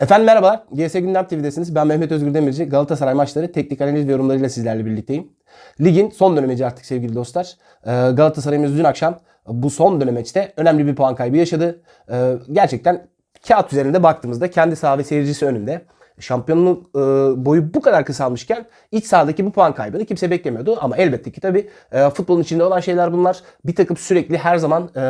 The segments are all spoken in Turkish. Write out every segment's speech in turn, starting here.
Efendim merhabalar. GS Gündem TV'desiniz. Ben Mehmet Özgür Demirci. Galatasaray maçları teknik analiz ve yorumlarıyla sizlerle birlikteyim. Ligin son dönemeci artık sevgili dostlar. Ee, Galatasaray'ımız dün akşam bu son dönemeçte önemli bir puan kaybı yaşadı. Ee, Gerçekten kağıt üzerinde baktığımızda kendi saha ve seyircisi önünde şampiyonluk e, boyu bu kadar kısalmışken iç sahadaki bu puan kaybını kimse beklemiyordu. Ama elbette ki tabii e, futbolun içinde olan şeyler bunlar. Bir takım sürekli her zaman e,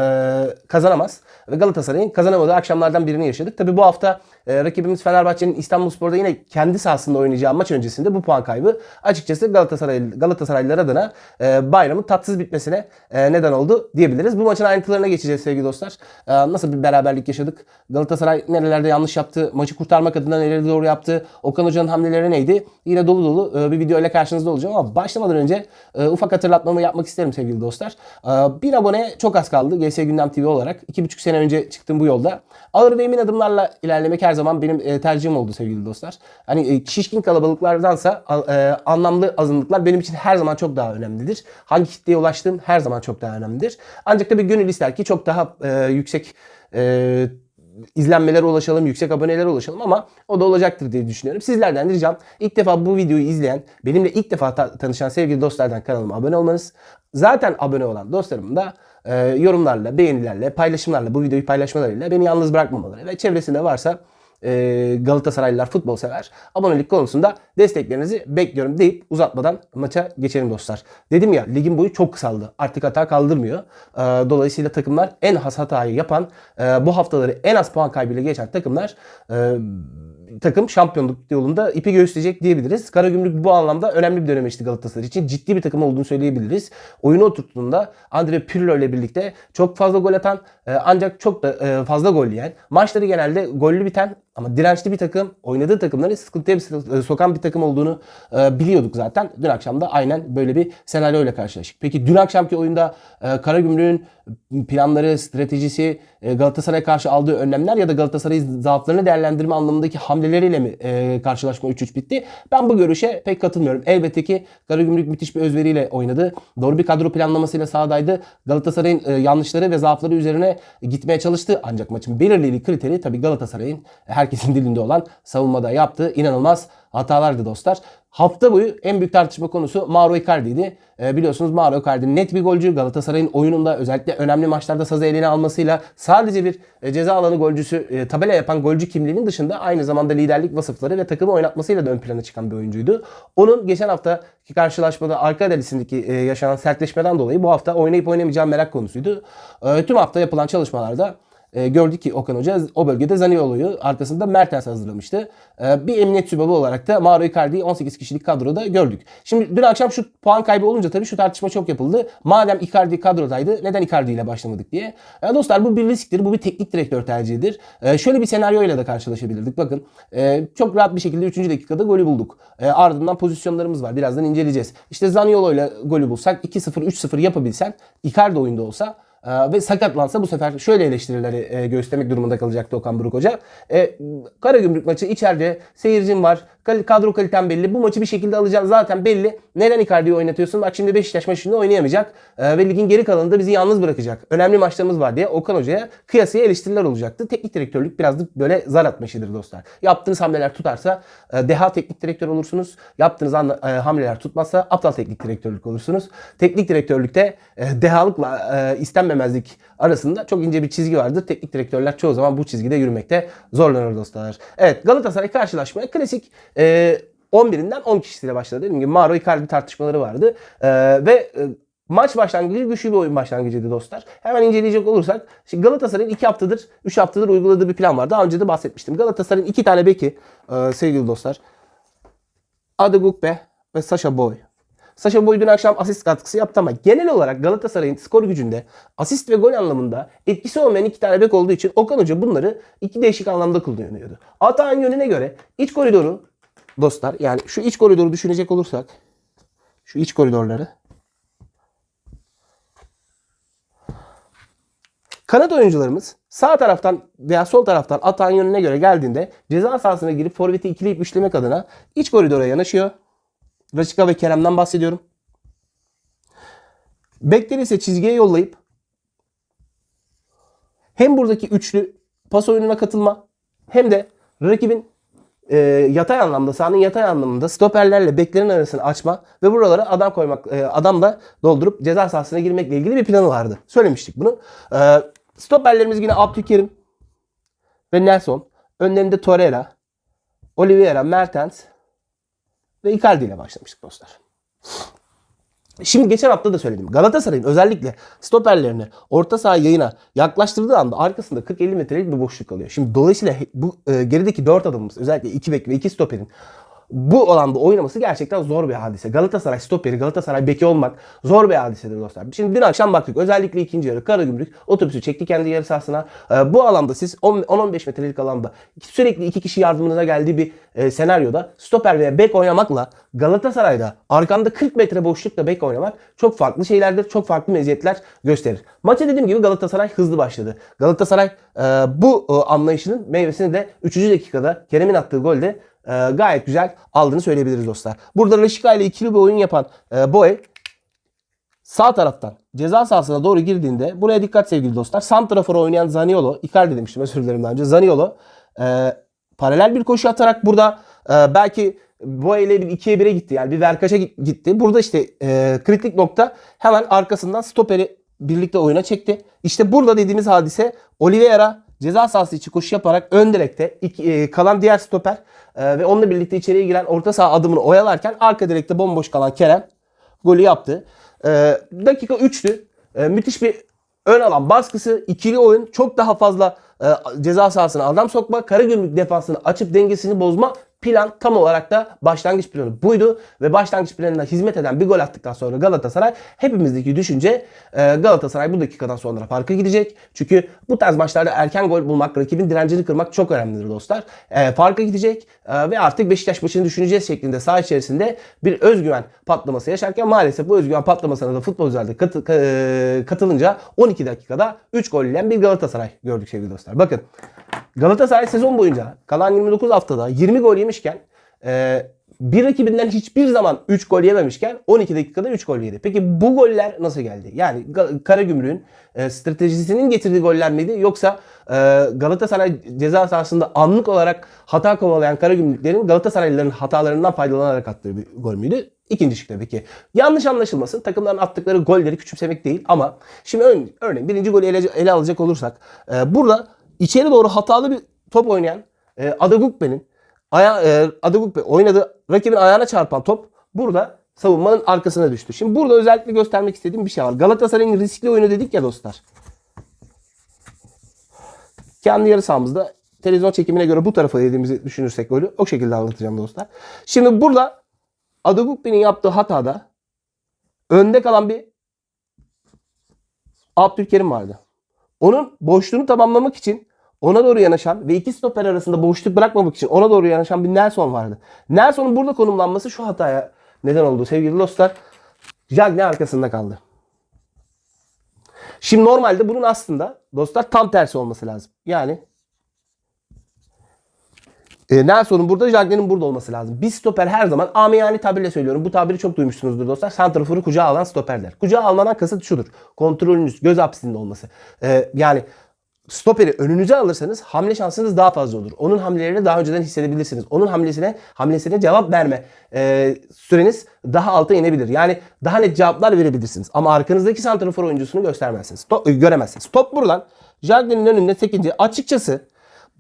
kazanamaz. Ve Galatasaray'ın kazanamadığı akşamlardan birini yaşadık. Tabii bu hafta e, rakibimiz Fenerbahçe'nin İstanbulspor'da yine kendi sahasında oynayacağı maç öncesinde bu puan kaybı açıkçası Galatasaray Galatasaraylılar adına e, bayramın tatsız bitmesine e, neden oldu diyebiliriz. Bu maçın ayrıntılarına geçeceğiz sevgili dostlar. E, nasıl bir beraberlik yaşadık? Galatasaray nerelerde yanlış yaptı? Maçı kurtarmak adına neleri doğru yaptı? Okan Hoca'nın hamleleri neydi? Yine dolu dolu e, bir video ile karşınızda olacağım ama başlamadan önce e, ufak hatırlatmamı yapmak isterim sevgili dostlar. E, bir abone çok az kaldı GS Gündem TV olarak. 2,5 sene önce çıktım bu yolda. Ağır ve emin adımlarla ilerlemek her zaman benim tercihim oldu sevgili dostlar. Hani şişkin kalabalıklardansa anlamlı azınlıklar benim için her zaman çok daha önemlidir. Hangi kitleye ulaştığım her zaman çok daha önemlidir. Ancak tabii gönül ister ki çok daha yüksek izlenmelere ulaşalım, yüksek abonelere ulaşalım ama o da olacaktır diye düşünüyorum. Sizlerden ricam ilk defa bu videoyu izleyen, benimle ilk defa ta- tanışan sevgili dostlardan kanalıma abone olmanız. Zaten abone olan dostlarım da e, yorumlarla, beğenilerle, paylaşımlarla, bu videoyu paylaşmalarıyla beni yalnız bırakmamaları ve çevresinde varsa e, Galatasaraylılar futbol sever. Abonelik konusunda desteklerinizi bekliyorum deyip uzatmadan maça geçelim dostlar. Dedim ya ligin boyu çok kısaldı. Artık hata kaldırmıyor. E, dolayısıyla takımlar en az hatayı yapan, e, bu haftaları en az puan kaybıyla geçen takımlar e, takım şampiyonluk yolunda ipi göğüsleyecek diyebiliriz. Karagümrük bu anlamda önemli bir dönemeçti Galatasaray için. Ciddi bir takım olduğunu söyleyebiliriz. Oyunu oturttuğunda Andre Pirlo ile birlikte çok fazla gol atan e, ancak çok da fazla gol yiyen, maçları genelde gollü biten ama dirençli bir takım, oynadığı takımları sıkıntıya bir- sokan bir takım olduğunu e, biliyorduk zaten. Dün akşam da aynen böyle bir senaryoyla karşılaştık. Peki dün akşamki oyunda e, Karagümrük'ün planları, stratejisi, e, Galatasaray'a karşı aldığı önlemler ya da Galatasaray'ın zaaflarını değerlendirme anlamındaki hamleleriyle mi e, karşılaşma 3-3 bitti? Ben bu görüşe pek katılmıyorum. Elbette ki Karagümrük müthiş bir özveriyle oynadı. Doğru bir kadro planlamasıyla sahadaydı. Galatasaray'ın e, yanlışları ve zaafları üzerine gitmeye çalıştı. Ancak maçın belirleyici kriteri tabii Galatasaray'ın herkesin dilinde olan savunmada yaptığı inanılmaz hatalardı dostlar. Hafta boyu en büyük tartışma konusu Mauro Icardi'ydi. E, biliyorsunuz Mauro Icardi net bir golcü. Galatasaray'ın oyununda özellikle önemli maçlarda sazı eline almasıyla sadece bir e, ceza alanı golcüsü, e, tabela yapan golcü kimliğinin dışında aynı zamanda liderlik vasıfları ve takımı oynatmasıyla da ön plana çıkan bir oyuncuydu. Onun geçen haftaki karşılaşmada arka delisindeki e, yaşanan sertleşmeden dolayı bu hafta oynayıp oynamayacağı merak konusuydu. E, tüm hafta yapılan çalışmalarda e, gördük ki Okan Hoca o bölgede Zaniolo'yu arkasında Mertens hazırlamıştı. E, bir emniyet sübabı olarak da Mauro Icardi'yi 18 kişilik kadroda gördük. Şimdi dün akşam şu puan kaybı olunca tabii şu tartışma çok yapıldı. Madem Icardi kadrodaydı neden Icardi ile başlamadık diye. E, dostlar bu bir risktir. Bu bir teknik direktör tercihidir. E, şöyle bir senaryoyla da karşılaşabilirdik. Bakın e, çok rahat bir şekilde 3. dakikada golü bulduk. E, ardından pozisyonlarımız var. Birazdan inceleyeceğiz. İşte Zaniolo ile golü bulsak 2-0 3-0 yapabilsen Icardi oyunda olsa ee, ve sakatlansa bu sefer şöyle eleştirileri e, göstermek durumunda kalacaktı Okan Buruk Hoca. E, Karagümrük maçı içeride seyircin var. Kadro kaliten belli. Bu maçı bir şekilde alacaksın zaten belli. Neden Icardi'yi oynatıyorsun? Bak şimdi Beşiktaş maçında oynayamayacak. E, ve ligin geri kalanında bizi yalnız bırakacak. Önemli maçlarımız var diye Okan Hoca'ya kıyasıya eleştiriler olacaktı. Teknik direktörlük biraz da böyle zar atma dostlar. Yaptığınız hamleler tutarsa e, deha teknik direktör olursunuz. Yaptığınız anla- e, hamleler tutmazsa aptal teknik direktörlük olursunuz. Teknik direktörlükte e, dehalıkla e, istenmemezlik arasında çok ince bir çizgi vardır. Teknik direktörler çoğu zaman bu çizgide yürümekte zorlanır dostlar. Evet Galatasaray karşılaşmaya klasik e, 11'inden 10 kişisiyle başladı. Dediğim gibi Mauro Icardi tartışmaları vardı. E, ve e, Maç başlangıcı güçlü bir oyun başlangıcıydı dostlar. Hemen inceleyecek olursak şimdi Galatasaray'ın 2 haftadır 3 haftadır uyguladığı bir plan var. Daha önce de bahsetmiştim. Galatasaray'ın 2 tane beki e, sevgili dostlar. Adegukbe ve Sasha Boy. Sasha Boy dün akşam asist katkısı yaptı ama genel olarak Galatasaray'ın skor gücünde asist ve gol anlamında etkisi olmayan iki tane bek olduğu için Okan Hoca bunları iki değişik anlamda kullanıyordu. Atağın yönüne göre iç koridoru dostlar yani şu iç koridoru düşünecek olursak şu iç koridorları Kanat oyuncularımız sağ taraftan veya sol taraftan atağın yönüne göre geldiğinde ceza sahasına girip forveti ikileyip üçlemek adına iç koridora yanaşıyor. Raşika ve Kerem'den bahsediyorum. Bekleri ise çizgiye yollayıp hem buradaki üçlü pas oyununa katılma hem de rakibin e, yatay anlamda, sahanın yatay anlamında stoperlerle beklerin arasını açma ve buralara adam koymak, e, adamla doldurup ceza sahasına girmekle ilgili bir planı vardı. Söylemiştik bunu. E, stoperlerimiz yine Abdülkerim ve Nelson. Önlerinde Torreira, Oliveira, Mertens ve Icardi ile başlamıştık dostlar. Şimdi geçen hafta da söyledim. Galatasaray'ın özellikle stoperlerini orta saha yayına yaklaştırdığı anda arkasında 40-50 metrelik bir boşluk kalıyor. Şimdi dolayısıyla bu e, gerideki 4 adamımız özellikle 2 bek ve 2 stoperin bu alanda oynaması gerçekten zor bir hadise. Galatasaray stoperi, Galatasaray beki olmak zor bir hadisedir dostlar. Şimdi dün akşam baktık özellikle ikinci yarı Karagümrük otobüsü çekti kendi yarı sahasına. Ee, bu alanda siz 10 10-15 metrelik alanda sürekli iki kişi yardımınıza geldiği bir e, senaryoda stoper veya bek oynamakla Galatasaray'da arkanda 40 metre boşlukta bek oynamak çok farklı şeylerdir. Çok farklı meziyetler gösterir. Maça dediğim gibi Galatasaray hızlı başladı. Galatasaray e, bu e, anlayışının meyvesini de 3. dakikada Kerem'in attığı golde e, gayet güzel aldığını söyleyebiliriz dostlar. Burada Raşika ile ikili bir oyun yapan e, Boye sağ taraftan ceza sahasına doğru girdiğinde buraya dikkat sevgili dostlar. Santrafor'a oynayan Zaniolo, Icardi demiştim özür dilerim daha önce. Zaniolo e, paralel bir koşu atarak burada e, belki Boye ile bir 2'ye 1'e gitti. Yani bir verkaça git- gitti. Burada işte e, kritik nokta hemen arkasından stoperi birlikte oyuna çekti. İşte burada dediğimiz hadise Oliveira ceza sahası içi koşu yaparak ön direkte iki- e, kalan diğer stoper e, ve onunla birlikte içeriye giren orta saha adımını oyalarken arka direkte bomboş kalan Kerem golü yaptı. E, dakika 3'tü. E, müthiş bir ön alan baskısı, ikili oyun, çok daha fazla e, ceza sahasına adam sokma, Karagümrük defansını açıp dengesini bozma plan tam olarak da başlangıç planı buydu ve başlangıç planına hizmet eden bir gol attıktan sonra Galatasaray hepimizdeki düşünce e, Galatasaray bu dakikadan sonra farka gidecek. Çünkü bu tarz maçlarda erken gol bulmak, rakibin direncini kırmak çok önemlidir dostlar. E, farka gidecek e, ve artık Beşiktaş maçını düşüneceğiz şeklinde saha içerisinde bir özgüven patlaması yaşarken maalesef bu özgüven patlamasına da futbolcular da katı- ka- katılınca 12 dakikada 3 gol ile bir Galatasaray gördük sevgili dostlar. Bakın Galatasaray sezon boyunca kalan 29 haftada 20 gol yemişken e, bir rakibinden hiçbir zaman 3 gol yememişken 12 dakikada 3 gol yedi. Peki bu goller nasıl geldi? Yani Karagümrük'ün e, stratejisinin getirdiği goller miydi? Yoksa e, Galatasaray ceza sahasında anlık olarak hata kovalayan Karagümrüklerin Galatasaraylıların hatalarından faydalanarak attığı bir gol müydü? İkinci şık tabii ki. Yanlış anlaşılmasın. Takımların attıkları golleri küçümsemek değil ama şimdi örneğin birinci golü ele, ele alacak olursak e, burada içeri doğru hatalı bir top oynayan e, Adagukbe'nin aya, e, Adagukbe oynadığı rakibin ayağına çarpan top burada savunmanın arkasına düştü. Şimdi burada özellikle göstermek istediğim bir şey var. Galatasaray'ın riskli oyunu dedik ya dostlar. Kendi yarı sahamızda televizyon çekimine göre bu tarafa yediğimizi düşünürsek golü o şekilde anlatacağım dostlar. Şimdi burada Adagukbe'nin yaptığı hatada önde kalan bir Abdülkerim vardı. Onun boşluğunu tamamlamak için ona doğru yanaşan ve iki stoper arasında boşluk bırakmamak için ona doğru yanaşan bir Nelson vardı. Nelson'un burada konumlanması şu hataya neden oldu sevgili dostlar. Cagne arkasında kaldı. Şimdi normalde bunun aslında dostlar tam tersi olması lazım. Yani e, Nelson'un burada, Jagne'nin burada olması lazım. Bir stoper her zaman amiyane tabirle söylüyorum. Bu tabiri çok duymuşsunuzdur dostlar. Santrafor'u kucağa alan stoperler. Kucağa almadan kasıt şudur. Kontrolünüz, göz hapsinde olması. E, yani stoperi önünüze alırsanız hamle şansınız daha fazla olur. Onun hamlelerini daha önceden hissedebilirsiniz. Onun hamlesine hamlesine cevap verme e, süreniz daha alta inebilir. Yani daha net cevaplar verebilirsiniz. Ama arkanızdaki santrafor oyuncusunu göstermezsiniz. Top, e, göremezsiniz. Top buradan Jagne'nin önünde sekince açıkçası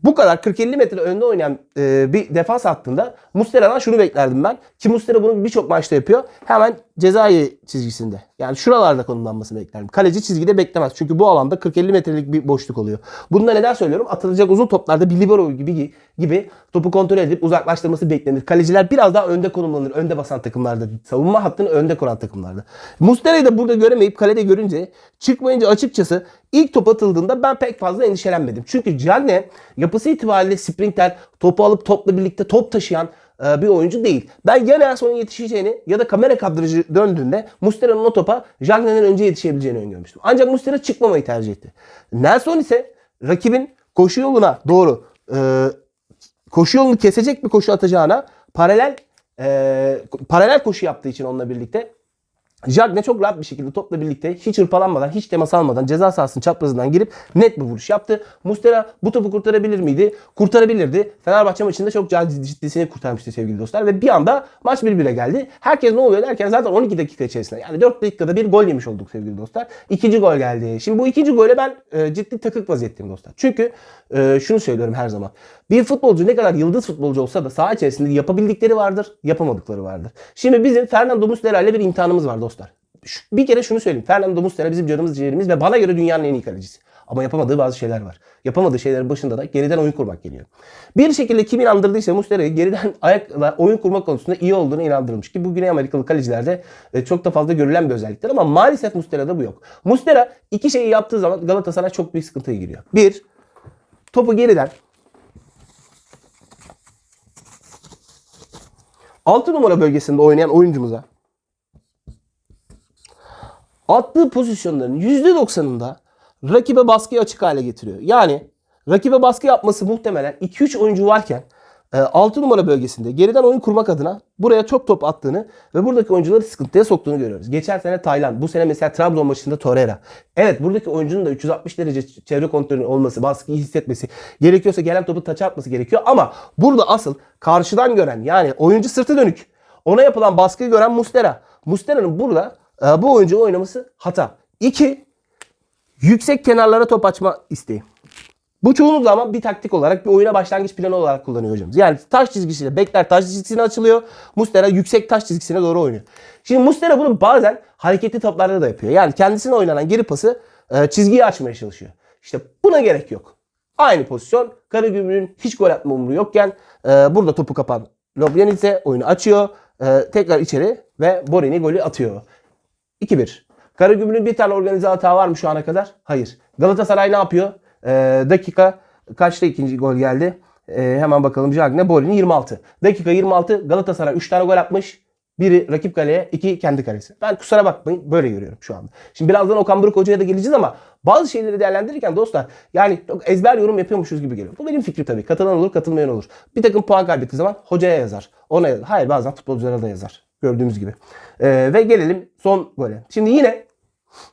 bu kadar 40-50 metre önde oynayan e, bir defans hattında Mustera'dan şunu beklerdim ben. Ki Mustera bunu birçok maçta yapıyor. Hemen cezayı çizgisinde. Yani şuralarda konumlanmasını beklerdim. Kaleci çizgide beklemez. Çünkü bu alanda 40-50 metrelik bir boşluk oluyor. Bunu da neden söylüyorum? Atılacak uzun toplarda bir libero gibi gibi topu kontrol edip uzaklaştırması beklenir. Kaleciler biraz daha önde konumlanır. Önde basan takımlarda. Savunma hattını önde kuran takımlarda. Mustera'yı da burada göremeyip kalede görünce çıkmayınca açıkçası ilk top atıldığında ben pek fazla endişelenmedim. Çünkü Cagne yapısı itibariyle sprinter, topu alıp topla birlikte top taşıyan bir oyuncu değil. Ben ya Nelson'un yetişeceğini ya da kamera kadrajı döndüğünde Mustera'nın o topa Jagne'den önce yetişebileceğini öngörmüştüm. Ancak Mustera çıkmamayı tercih etti. Nelson ise rakibin koşu yoluna doğru e, koşu yolunu kesecek bir koşu atacağına paralel e, paralel koşu yaptığı için onunla birlikte Jagne çok rahat bir şekilde topla birlikte hiç hırpalanmadan, hiç temas almadan ceza sahasının çaprazından girip net bir vuruş yaptı. Mustera bu topu kurtarabilir miydi? Kurtarabilirdi. Fenerbahçe maçında çok ciddi- ciddisini kurtarmıştı sevgili dostlar. Ve bir anda maç 1-1'e geldi. Herkes ne oluyor derken zaten 12 dakika içerisinde yani 4 dakikada bir gol yemiş olduk sevgili dostlar. İkinci gol geldi. Şimdi bu ikinci gole ben e, ciddi takık vaziyetteyim dostlar. Çünkü e, şunu söylüyorum her zaman. Bir futbolcu ne kadar yıldız futbolcu olsa da saha içerisinde yapabildikleri vardır, yapamadıkları vardır. Şimdi bizim Fernando Muslera ile bir imtihanımız var dostlar. Bir kere şunu söyleyeyim. Fernando Muslera bizim canımız ciğerimiz ve bana göre dünyanın en iyi kalecisi. Ama yapamadığı bazı şeyler var. Yapamadığı şeylerin başında da geriden oyun kurmak geliyor. Bir şekilde kim inandırdıysa Muslera'yı geriden ayakla oyun kurmak konusunda iyi olduğunu inandırmış. Ki bu Güney Amerikalı kalecilerde e, çok da fazla görülen bir özelliktir ama maalesef Muslera'da bu yok. Muslera iki şeyi yaptığı zaman Galatasaray çok büyük sıkıntıya giriyor. Bir, topu geriden 6 numara bölgesinde oynayan oyuncumuza attığı pozisyonların %90'ında rakibe baskıyı açık hale getiriyor. Yani rakibe baskı yapması muhtemelen 2-3 oyuncu varken 6 numara bölgesinde geriden oyun kurmak adına buraya çok top attığını ve buradaki oyuncuları sıkıntıya soktuğunu görüyoruz. Geçen sene Tayland, bu sene mesela Trabzon maçında Torreira. Evet buradaki oyuncunun da 360 derece çevre kontrolünün olması, baskıyı hissetmesi, gerekiyorsa gelen topu taça atması gerekiyor ama burada asıl karşıdan gören yani oyuncu sırtı dönük ona yapılan baskıyı gören Mustera. Mustera'nın burada e, bu oyuncu oynaması hata. İki, yüksek kenarlara top açma isteği. Bu çoğunluk zaman bir taktik olarak bir oyuna başlangıç planı olarak kullanıyor hocamız. Yani taş çizgisiyle bekler taş çizgisine açılıyor. Mustera yüksek taş çizgisine doğru oynuyor. Şimdi Mustera bunu bazen hareketli toplarda da yapıyor. Yani kendisine oynanan geri pası e, çizgiyi açmaya çalışıyor. İşte buna gerek yok. Aynı pozisyon. Karagümrük'ün hiç gol atma umuru yokken e, burada topu kapan Lobyanidze oyunu açıyor. E, tekrar içeri ve Borini golü atıyor. 2-1. Karagümrük'ün bir tane organize hata var mı şu ana kadar? Hayır. Galatasaray ne yapıyor? Ee, dakika kaçta ikinci gol geldi? Ee, hemen bakalım. Jagne Borini 26. Dakika 26 Galatasaray 3 tane gol atmış. Biri rakip kaleye, iki kendi kalesi. Ben kusura bakmayın böyle görüyorum şu anda. Şimdi birazdan Okan Buruk Hoca'ya da geleceğiz ama bazı şeyleri değerlendirirken dostlar yani ezber yorum yapıyormuşuz gibi geliyor. Bu benim fikrim tabii. Katılan olur, katılmayan olur. Bir takım puan kaybettiği zaman hocaya yazar. Ona yazar. Hayır bazen futbolculara da yazar. Gördüğümüz gibi. Ee, ve gelelim son gole. Şimdi yine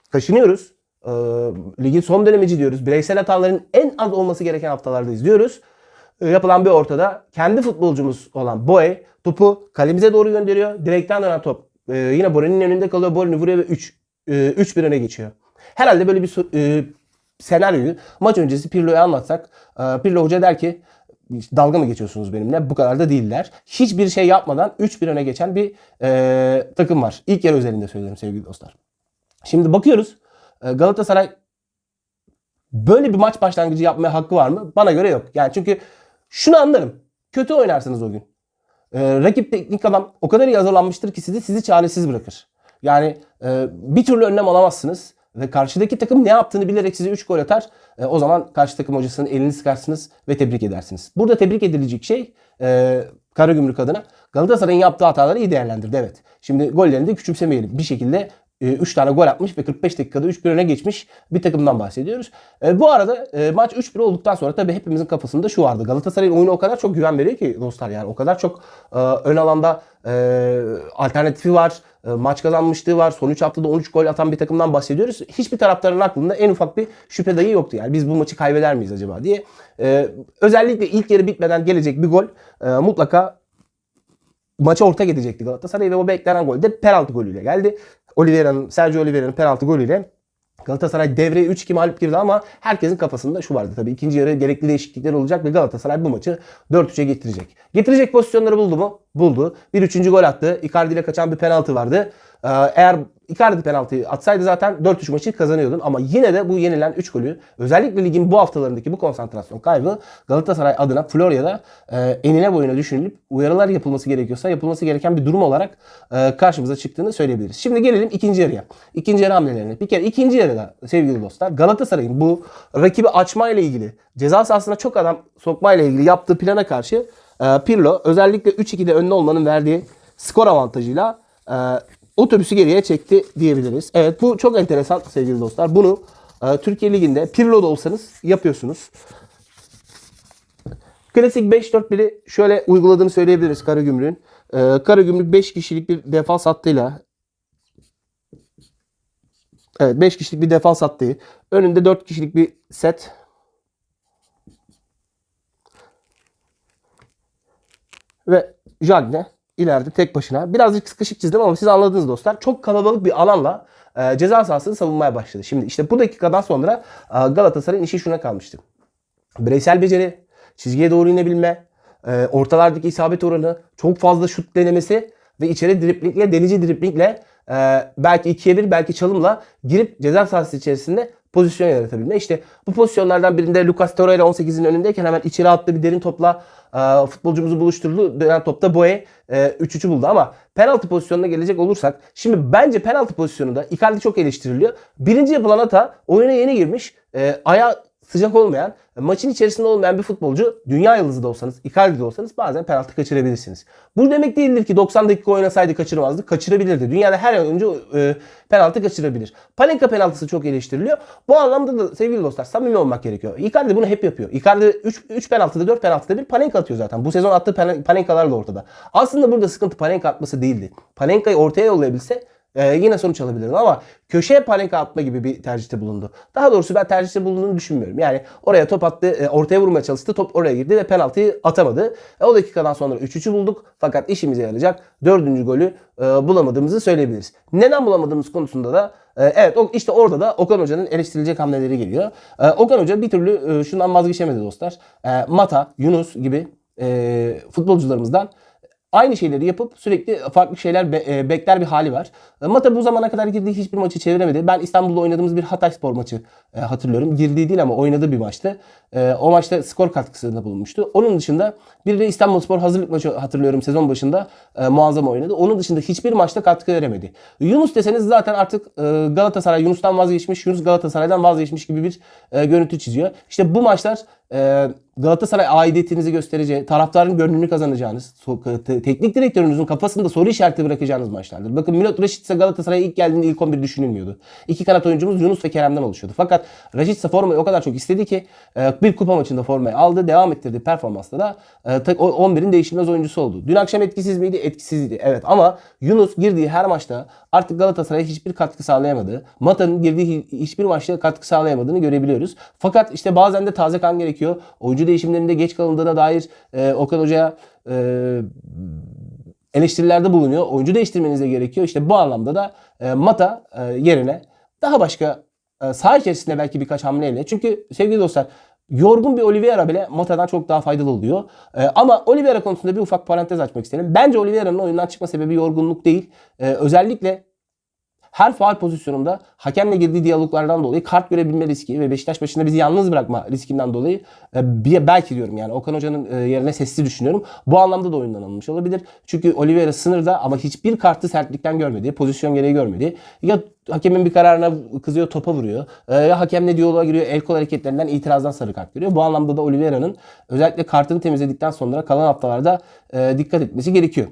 kaşınıyoruz. Ee, ligin son dönemeci diyoruz. Bireysel hataların en az olması gereken haftalardayız diyoruz. Ee, yapılan bir ortada kendi futbolcumuz olan Boye topu kalemize doğru gönderiyor. Direkten dönen top e, yine Borini'nin önünde kalıyor. Borini vuruyor ve 3 3 1 öne geçiyor. Herhalde böyle bir e, senaryoyu maç öncesi Pirlo'ya anlatsak e, Pirlo hoca der ki dalga mı geçiyorsunuz benimle? Bu kadar da değiller. Hiçbir şey yapmadan 3-1 öne geçen bir e, takım var. İlk yarı özelinde söylüyorum sevgili dostlar. Şimdi bakıyoruz. e, Galatasaray böyle bir maç başlangıcı yapmaya hakkı var mı? Bana göre yok. Yani çünkü şunu anlarım. Kötü oynarsınız o gün. E, rakip teknik adam o kadar iyi hazırlanmıştır ki sizi sizi çaresiz bırakır. Yani e, bir türlü önlem alamazsınız ve karşıdaki takım ne yaptığını bilerek size 3 gol atar. E, o zaman karşı takım hocasının elini sıkarsınız ve tebrik edersiniz. Burada tebrik edilecek şey e, Karagümrük adına Galatasaray'ın yaptığı hataları iyi değerlendirdi. Evet. Şimdi gollerini de küçümsemeyelim. Bir şekilde 3 tane gol atmış ve 45 dakikada 3-1 öne geçmiş bir takımdan bahsediyoruz. E, bu arada e, maç 3-1 olduktan sonra tabii hepimizin kafasında şu vardı. Galatasaray'ın oyunu o kadar çok güven veriyor ki dostlar yani o kadar çok e, ön alanda e, alternatifi var. Maç kazanmışlığı var. Son 3 haftada 13 gol atan bir takımdan bahsediyoruz. Hiçbir taraftarın aklında en ufak bir şüphe dahi yoktu. Yani biz bu maçı kaybeder miyiz acaba diye. Özellikle ilk yarı bitmeden gelecek bir gol mutlaka maça orta gidecekti Galatasaray ve o beklenen gol de penaltı golüyle geldi. Oliveira'nın, Sergio Oliveira'nın penaltı golüyle Galatasaray devreye 3-2 mağlup girdi ama herkesin kafasında şu vardı tabii. ikinci yarı gerekli değişiklikler olacak ve Galatasaray bu maçı 4-3'e getirecek. Getirecek pozisyonları buldu mu? Buldu. Bir üçüncü gol attı. Icardi ile kaçan bir penaltı vardı. Ee, Eğer Icardi penaltıyı atsaydı zaten 4-3 maçı kazanıyordun. Ama yine de bu yenilen 3 golü özellikle ligin bu haftalarındaki bu konsantrasyon kaybı Galatasaray adına Florya'da e, enine boyuna düşünülüp uyarılar yapılması gerekiyorsa yapılması gereken bir durum olarak e, karşımıza çıktığını söyleyebiliriz. Şimdi gelelim ikinci yarıya. İkinci yarı hamlelerine. Bir kere ikinci yarıda sevgili dostlar Galatasaray'ın bu rakibi açma ile ilgili ceza sahasına çok adam sokma ile ilgili yaptığı plana karşı e, Pirlo özellikle 3-2'de önde olmanın verdiği skor avantajıyla e, otobüsü geriye çekti diyebiliriz. Evet bu çok enteresan sevgili dostlar. Bunu e, Türkiye Ligi'nde Pirlo'da olsanız yapıyorsunuz. Klasik 5-4-1'i şöyle uyguladığını söyleyebiliriz Karagümrük'ün. E, Karagümrük 5 kişilik bir defans hattıyla Evet 5 kişilik bir defans hattı. Önünde 4 kişilik bir set. Ve Jagne ileride tek başına. Birazcık sıkışık çizdim ama siz anladınız dostlar. Çok kalabalık bir alanla e, ceza sahasını savunmaya başladı. Şimdi işte bu dakikadan sonra e, Galatasaray'ın işi şuna kalmıştı. Bireysel beceri, çizgiye doğru inebilme, e, ortalardaki isabet oranı, çok fazla şut denemesi ve içeri driplingle, delici driplingle e, belki ikiye bir, belki çalımla girip ceza sahası içerisinde pozisyon yaratabilme. İşte bu pozisyonlardan birinde Lucas Torreira 18'in önündeyken hemen içeri attığı bir derin topla e, futbolcumuzu buluşturdu. Dönen topta Boye e, 3-3'ü buldu ama penaltı pozisyonuna gelecek olursak şimdi bence penaltı pozisyonunda Icardi çok eleştiriliyor. Birinci yapılan hata oyuna yeni girmiş. E, ayağı sıcak olmayan, maçın içerisinde olmayan bir futbolcu dünya yıldızı da olsanız, Icardi de olsanız bazen penaltı kaçırabilirsiniz. Bu demek değildir ki 90 dakika oynasaydı kaçırmazdı. Kaçırabilirdi. Dünyada her oyuncu e, penaltı kaçırabilir. Panenka penaltısı çok eleştiriliyor. Bu anlamda da sevgili dostlar samimi olmak gerekiyor. Icardi bunu hep yapıyor. Icardi 3, 3 penaltıda 4 penaltıda bir Panenka atıyor zaten. Bu sezon attığı Panenkalar da ortada. Aslında burada sıkıntı Panenka atması değildi. Panenka'yı ortaya yollayabilse ee, yine sonuç alabilirdi ama köşeye palenka atma gibi bir tercihte bulundu. Daha doğrusu ben tercihte bulunduğunu düşünmüyorum. Yani oraya top attı, e, ortaya vurmaya çalıştı, top oraya girdi ve penaltıyı atamadı. E, o dakikadan sonra 3-3'ü bulduk fakat işimize yarayacak dördüncü golü e, bulamadığımızı söyleyebiliriz. Neden bulamadığımız konusunda da e, evet işte orada da Okan Hoca'nın eleştirilecek hamleleri geliyor. E, Okan Hoca bir türlü e, şundan vazgeçemedi dostlar. E, Mata, Yunus gibi e, futbolcularımızdan aynı şeyleri yapıp sürekli farklı şeyler be- e, bekler bir hali var. E, Mata bu zamana kadar girdiği hiçbir maçı çeviremedi. Ben İstanbul'da oynadığımız bir Hatay Spor maçı e, hatırlıyorum. Girdiği değil ama oynadığı bir maçtı. E, o maçta skor katkısında bulunmuştu. Onun dışında bir de İstanbul Spor hazırlık maçı hatırlıyorum sezon başında e, muazzam oynadı. Onun dışında hiçbir maçta katkı veremedi. Yunus deseniz zaten artık e, Galatasaray Yunus'tan vazgeçmiş, Yunus Galatasaray'dan vazgeçmiş gibi bir e, görüntü çiziyor. İşte bu maçlar e, Galatasaray aidiyetinizi göstereceği, taraftarın gönlünü kazanacağınız, teknik direktörünüzün kafasında soru işareti bırakacağınız maçlardır. Bakın Milot Raşit ise Galatasaray'a ilk geldiğinde ilk 11 düşünülmüyordu. İki kanat oyuncumuz Yunus ve Kerem'den oluşuyordu. Fakat Raşit ise formayı o kadar çok istedi ki e, bir kupa maçında formayı aldı, devam ettirdi performansla da e, tek- o 11'in değişilmez oyuncusu oldu. Dün akşam etkisiz miydi? Etkisizdi. Evet ama Yunus girdiği her maçta artık Galatasaray'a hiçbir katkı sağlayamadı. Mata'nın girdiği hi- hiçbir maçta katkı sağlayamadığını görebiliyoruz. Fakat işte bazen de taze kan gerekiyor. Oyuncu değişimlerinde geç kalındığına dair e, Okan Hoca'ya e, eleştirilerde bulunuyor. Oyuncu değiştirmeniz de gerekiyor. İşte bu anlamda da e, Mata e, yerine daha başka e, saha içerisinde belki birkaç hamleyle. Çünkü sevgili dostlar yorgun bir Oliveira bile Mata'dan çok daha faydalı oluyor. E, ama Oliveira konusunda bir ufak parantez açmak isterim. Bence Oliveira'nın oyundan çıkma sebebi yorgunluk değil. E, özellikle her faal pozisyonunda hakemle girdiği diyaloglardan dolayı kart görebilme riski ve Beşiktaş başında bizi yalnız bırakma riskinden dolayı e, belki diyorum yani Okan Hoca'nın e, yerine sesli düşünüyorum. Bu anlamda da oyundan alınmış olabilir. Çünkü Oliveira sınırda ama hiçbir kartı sertlikten görmedi. Pozisyon gereği görmedi. Ya hakemin bir kararına kızıyor topa vuruyor. E, ya hakemle diyaloğa giriyor. El kol hareketlerinden itirazdan sarı kart görüyor. Bu anlamda da Oliveira'nın özellikle kartını temizledikten sonra kalan haftalarda e, dikkat etmesi gerekiyor.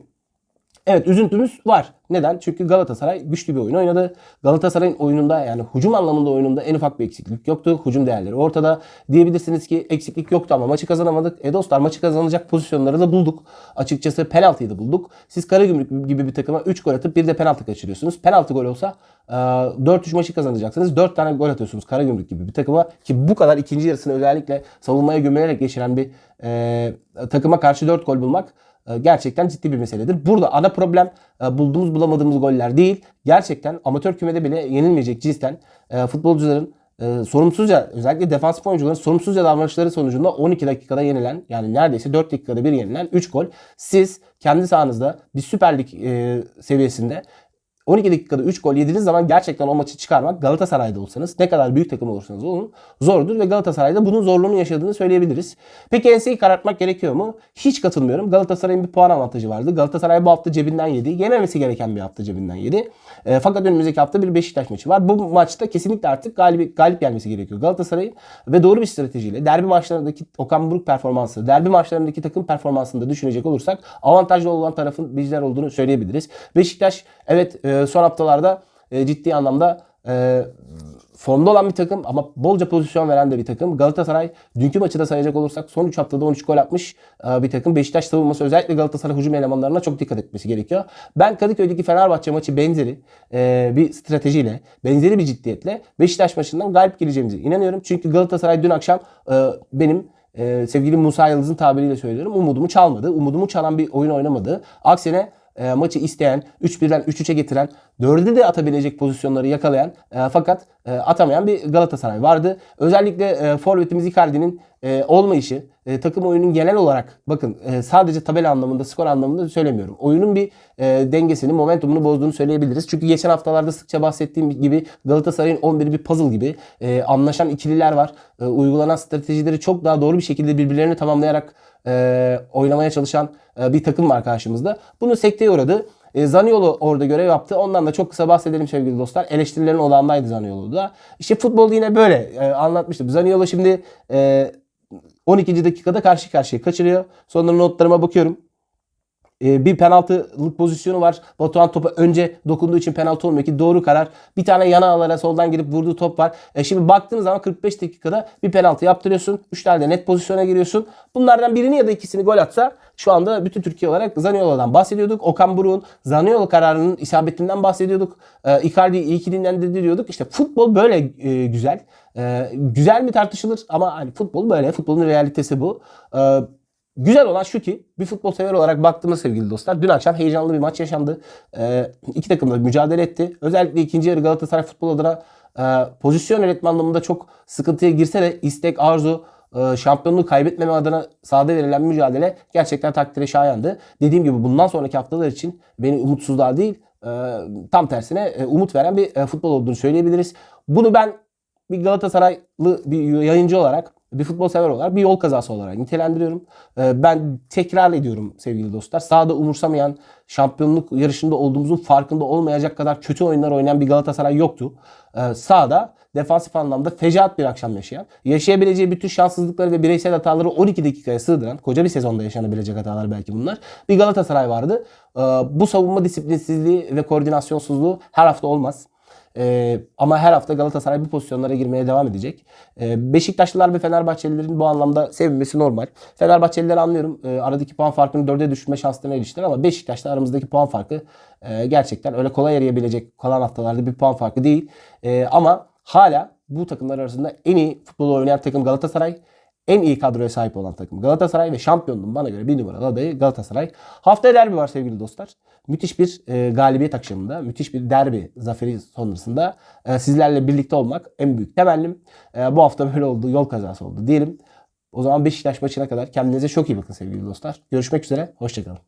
Evet üzüntümüz var. Neden? Çünkü Galatasaray güçlü bir oyun oynadı. Galatasaray'ın oyununda yani hücum anlamında oyununda en ufak bir eksiklik yoktu. Hücum değerleri ortada. Diyebilirsiniz ki eksiklik yoktu ama maçı kazanamadık. E dostlar maçı kazanacak pozisyonları da bulduk. Açıkçası penaltıyı da bulduk. Siz Karagümrük gibi bir takıma 3 gol atıp bir de penaltı kaçırıyorsunuz. Penaltı gol olsa e, 4-3 maçı kazanacaksınız. 4 tane gol atıyorsunuz Karagümrük gibi bir takıma ki bu kadar ikinci yarısını özellikle savunmaya gömelerek geçiren bir e, takıma karşı 4 gol bulmak e, gerçekten ciddi bir meseledir. Burada ana problem e, bulduğumuz bulamadığımız goller değil. Gerçekten amatör kümede bile yenilmeyecek cinsten e, futbolcuların e, sorumsuzca özellikle defansif oyuncuların sorumsuzca davranışları sonucunda 12 dakikada yenilen yani neredeyse 4 dakikada bir yenilen 3 gol. Siz kendi sahanızda bir Süper Lig e, seviyesinde 12 dakikada 3 gol yediğiniz zaman gerçekten o maçı çıkarmak Galatasaray'da olsanız ne kadar büyük takım olursanız olun zordur ve Galatasaray'da bunun zorluğunu yaşadığını söyleyebiliriz. Peki enseyi karartmak gerekiyor mu? Hiç katılmıyorum. Galatasaray'ın bir puan avantajı vardı. Galatasaray bu hafta cebinden yedi. Yememesi gereken bir hafta cebinden yedi. E, fakat önümüzdeki hafta bir Beşiktaş maçı var. Bu maçta kesinlikle artık galip, galip gelmesi gerekiyor Galatasaray'ın ve doğru bir stratejiyle derbi maçlarındaki Okan Buruk performansı, derbi maçlarındaki takım performansını da düşünecek olursak avantajlı olan tarafın bizler olduğunu söyleyebiliriz. Beşiktaş evet e, son haftalarda e, ciddi anlamda e, formda olan bir takım ama bolca pozisyon veren de bir takım. Galatasaray dünkü maçı da sayacak olursak son 3 haftada 13 gol atmış e, bir takım. Beşiktaş savunması özellikle Galatasaray hücum elemanlarına çok dikkat etmesi gerekiyor. Ben Kadıköy'deki Fenerbahçe maçı benzeri e, bir stratejiyle, benzeri bir ciddiyetle Beşiktaş maçından galip geleceğimize inanıyorum. Çünkü Galatasaray dün akşam e, benim sevgili Musa Yıldız'ın tabiriyle söylüyorum. Umudumu çalmadı. Umudumu çalan bir oyun oynamadı. Aksine e, maçı isteyen, 3-1'den 3-3'e getiren, 4'e de atabilecek pozisyonları yakalayan e, fakat e, atamayan bir Galatasaray vardı. Özellikle e, forvetimiz Icardi'nin e, olmayışı, e, takım oyunun genel olarak bakın e, sadece tabela anlamında, skor anlamında söylemiyorum. Oyunun bir e, dengesini, momentumunu bozduğunu söyleyebiliriz. Çünkü geçen haftalarda sıkça bahsettiğim gibi Galatasaray'ın 11'i bir puzzle gibi e, anlaşan ikililer var. E, uygulanan stratejileri çok daha doğru bir şekilde birbirlerini tamamlayarak e, oynamaya çalışan e, bir takım var karşımızda. Bunu sekteye uğradı. E, Zaniolo orada görev yaptı. Ondan da çok kısa bahsedelim sevgili dostlar. Eleştirilerin odağındaydı Zaniolo da. İşte futbol yine böyle e, anlatmıştım. Zaniolo şimdi e, 12. dakikada karşı karşıya kaçırıyor. Sonra notlarıma bakıyorum. E, bir penaltılık pozisyonu var. Batuhan topa önce dokunduğu için penaltı olmuyor ki doğru karar. Bir tane yana alara soldan girip vurduğu top var. E, şimdi baktığınız zaman 45 dakikada bir penaltı yaptırıyorsun. 3 tane de net pozisyona giriyorsun. Bunlardan birini ya da ikisini gol atsa şu anda bütün Türkiye olarak Zaniolo'dan bahsediyorduk. Okan Buruk'un Zaniolo kararının isabetinden bahsediyorduk. E, Icardi iyi ki dinlendirdi diyorduk. İşte futbol böyle e, güzel. E, güzel mi tartışılır ama hani futbol böyle. Futbolun realitesi bu. E, Güzel olan şu ki bir futbol sever olarak baktığımız sevgili dostlar dün akşam heyecanlı bir maç yaşandı. Ee, iki takım da mücadele etti. Özellikle ikinci yarı Galatasaray futbol adına e, pozisyon yönetme anlamında çok sıkıntıya girse de istek, arzu, e, şampiyonluğu kaybetmeme adına sahada verilen mücadele gerçekten takdire şayandı. Dediğim gibi bundan sonraki haftalar için beni umutsuzluğa değil e, tam tersine e, umut veren bir e, futbol olduğunu söyleyebiliriz. Bunu ben bir Galatasaraylı bir yayıncı olarak bir futbol sever olarak bir yol kazası olarak nitelendiriyorum. Ee, Ben tekrar ediyorum sevgili dostlar. Sahada umursamayan, şampiyonluk yarışında olduğumuzun farkında olmayacak kadar kötü oyunlar oynayan bir Galatasaray yoktu. Ee, Sahada defansif anlamda fecaat bir akşam yaşayan, yaşayabileceği bütün şanssızlıkları ve bireysel hataları 12 dakikaya sığdıran, koca bir sezonda yaşanabilecek hatalar belki bunlar. Bir Galatasaray vardı. Ee, Bu savunma disiplinsizliği ve koordinasyonsuzluğu her hafta olmaz. Ee, ama her hafta Galatasaray bu pozisyonlara girmeye devam edecek. Ee, Beşiktaşlılar ve Fenerbahçelilerin bu anlamda sevinmesi normal. Fenerbahçelileri anlıyorum. Ee, aradaki puan farkını dörde düşürme şanslarına eriştiler ama Beşiktaş'ta aramızdaki puan farkı e, gerçekten öyle kolay arayabilecek kalan haftalarda bir puan farkı değil. Ee, ama hala bu takımlar arasında en iyi futbolu oynayan takım Galatasaray. En iyi kadroya sahip olan takım Galatasaray ve şampiyonluğun bana göre bir numaralı adayı Galatasaray. Haftaya derbi var sevgili dostlar. Müthiş bir e, galibiyet akşamında, müthiş bir derbi zaferi sonrasında e, sizlerle birlikte olmak en büyük temennim. E, bu hafta böyle oldu, yol kazası oldu diyelim. O zaman Beşiktaş maçına kadar kendinize çok iyi bakın sevgili dostlar. Görüşmek üzere, hoşçakalın.